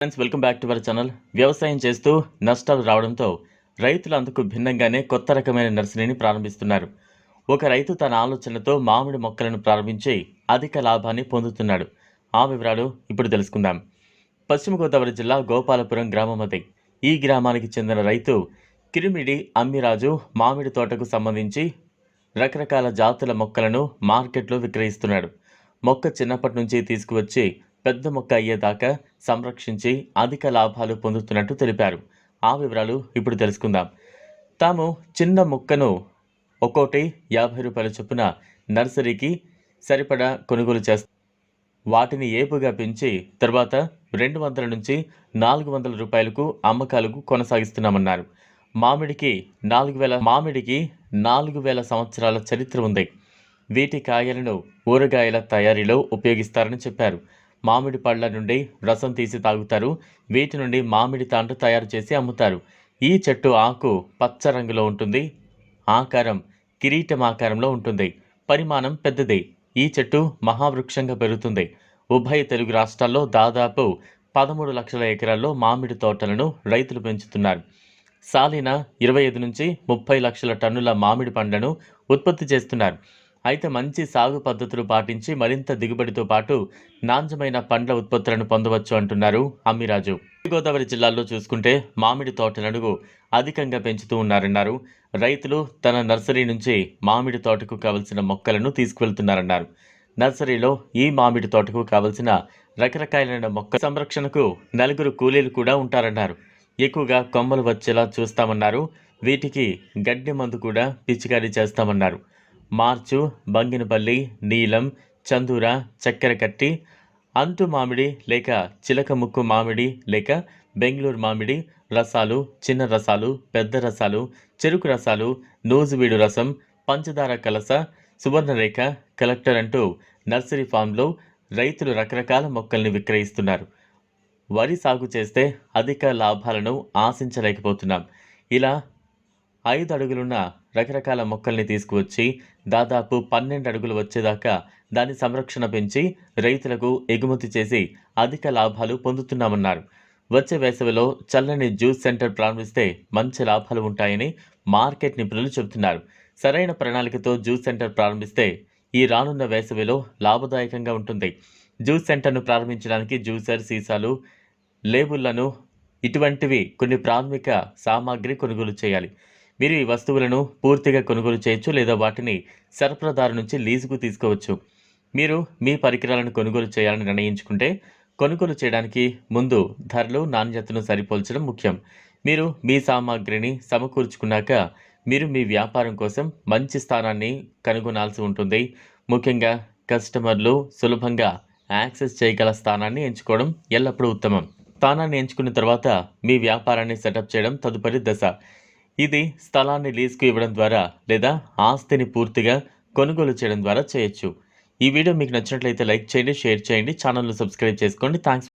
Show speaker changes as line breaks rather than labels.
Friends welcome back to our channel వ్యవసాయం చేస్తూ నష్టాలు రావడంతో రైతులు అందుకు భిన్నంగానే కొత్త రకమైన నర్సరీని ప్రారంభిస్తున్నారు. ఒక రైతు తన ఆలోచనతో మామిడి మొక్కలను ప్రారంభించి అధిక లాభాన్ని పొందుతున్నాడు. ఆ వివరాలు ఇప్పుడు తెలుసుకుందాం. పశ్చిమ గోదావరి జిల్లా గోపాలపురం గ్రామం అది. ఈ గ్రామానికి చెందిన రైతు కిరిమిడి అమ్మిరాజు మామిడి తోటకు సంబంధించి రకరకాల జాతుల మొక్కలను మార్కెట్లో విక్రయిస్తున్నాడు. మొక్క చిన్నప్పటి నుంచి తీసుకువచ్చి పెద్ద మొక్క అయ్యేదాకా సంరక్షించి అధిక లాభాలు పొందుతున్నట్టు తెలిపారు. ఆ వివరాలు ఇప్పుడు తెలుసుకుందాం. తాము చిన్న మొక్కను ఒక్కోటి యాభై రూపాయల చొప్పున నర్సరీకి సరిపడా కొనుగోలు చేస్తారు వాటిని ఏపుగా పెంచి తర్వాత రెండు వందల నుంచి నాలుగు వందల రూపాయలకు అమ్మకాలకు కొనసాగిస్తున్నామన్నారు. మామిడికి నాలుగు వేల మామిడికి నాలుగు వేల సంవత్సరాల చరిత్ర ఉంది. వీటి కాయలను ఊరగాయల తయారీలో ఉపయోగిస్తారని చెప్పారు. మామిడి పళ్ళ నుండి రసం తీసి తాగుతారు. వీటి నుండి మామిడి తాండ్ర తయారు చేసి అమ్ముతారు. ఈ చెట్టు ఆకు పచ్చ రంగులో ఉంటుంది. ఆకారం కిరీటం ఆకారంలో ఉంటుంది. పరిమాణం పెద్దది. ఈ చెట్టు మహావృక్షంగా పెరుగుతుంది. ఉభయ తెలుగు రాష్ట్రాల్లో దాదాపు పదమూడు లక్షల ఎకరాల్లో మామిడి తోటలను రైతులు పెంచుతున్నారు. సాలిన ఇరవై ఐదు నుంచి ముప్పై లక్షల టన్నుల మామిడి పండ్లను ఉత్పత్తి చేస్తున్నారు. అయితే మంచి సాగు పద్ధతులు పాటించి మరింత దిగుబడితో పాటు నాణ్యమైన పండ్ల ఉత్పత్తులను పొందవచ్చు అంటున్నారు అమ్మిరాజు. గోదావరి జిల్లాలో చూసుకుంటే మామిడి తోటలను అధికంగా పెంచుతూ ఉన్నారన్నారు. రైతులు తన నర్సరీ నుంచి మామిడి తోటకు కావలసిన మొక్కలను తీసుకువెళ్తున్నారన్నారు. నర్సరీలో ఈ మామిడి తోటకు కావలసిన రకరకాలైన మొక్క సంరక్షణకు నలుగురు కూలీలు కూడా ఉంటారన్నారు. ఎక్కువగా కొమ్మలు వచ్చేలా చూస్తామన్నారు. వీటికి గడ్డి మందు కూడా పిచికారీ చేస్తామన్నారు. మార్చు బంగినపల్లి నీలం చందూర చక్కెరకట్టి అంతు అంటు మామిడి లేక చిలక ముక్కు మామిడి లేక బెంగళూరు మామిడి రసాలు చిన్న రసాలు పెద్ద రసాలు చెరుకు రసాలు నూజువీడు రసం పంచదార కలస సువర్ణరేఖ కలెక్టర్ అంటూ నర్సరీ ఫామ్లో రైతులు రకరకాల మొక్కల్ని విక్రయిస్తున్నారు. వరి సాగు చేస్తే అధిక లాభాలను ఆశించలేకపోతున్నాం. ఇలా ఐదు అడుగులున్న రకరకాల మొక్కల్ని తీసుకువచ్చి దాదాపు పన్నెండు అడుగులు వచ్చేదాకా దాని సంరక్షణ పెంచి రైతులకు ఎగుమతి చేసి అధిక లాభాలు పొందుతున్నామన్నారు. వచ్చే వేసవిలో చల్లని జ్యూస్ సెంటర్ ప్రారంభిస్తే మంచి లాభాలు ఉంటాయని మార్కెట్ నిపుణులు చెబుతున్నారు. సరైన ప్రణాళికతో జ్యూస్ సెంటర్ ప్రారంభిస్తే ఈ రానున్న వేసవిలో లాభదాయకంగా ఉంటుంది. జ్యూస్ సెంటర్ను ప్రారంభించడానికి జ్యూసర్ సీసాలు లేబుళ్ళను ఇటువంటివి కొన్ని ప్రాథమిక సామాగ్రి కొనుగోలు చేయాలి. మీరు ఈ వస్తువులను పూర్తిగా కొనుగోలు చేయొచ్చు లేదా వాటిని సరఫరాదారు నుంచి లీజుకు తీసుకోవచ్చు. మీరు మీ పరికరాలను కొనుగోలు చేయాలని నిర్ణయించుకుంటే కొనుగోలు చేయడానికి ముందు ధరలు నాణ్యతను సరిపోల్చడం ముఖ్యం. మీరు మీ సామాగ్రిని సమకూర్చుకున్నాక మీరు మీ వ్యాపారం కోసం మంచి స్థానాన్ని కనుగొనాల్సి ఉంటుంది. ముఖ్యంగా కస్టమర్లు సులభంగా యాక్సెస్ చేయగల స్థానాన్ని ఎంచుకోవడం ఎల్లప్పుడూ ఉత్తమం. స్థానాన్ని ఎంచుకున్న తర్వాత మీ వ్యాపారాన్ని సెటప్ చేయడం తదుపరి దశ. ఇది స్థలాన్ని లీజుకు ఇవ్వడం ద్వారా లేదా ఆస్తిని పూర్తిగా కొనుగోలు చేయడం ద్వారా చేయొచ్చు. ఈ వీడియో మీకు నచ్చినట్లయితే లైక్ చేయండి షేర్ చేయండి ఛానల్ను సబ్స్క్రైబ్ చేసుకోండి. థ్యాంక్స్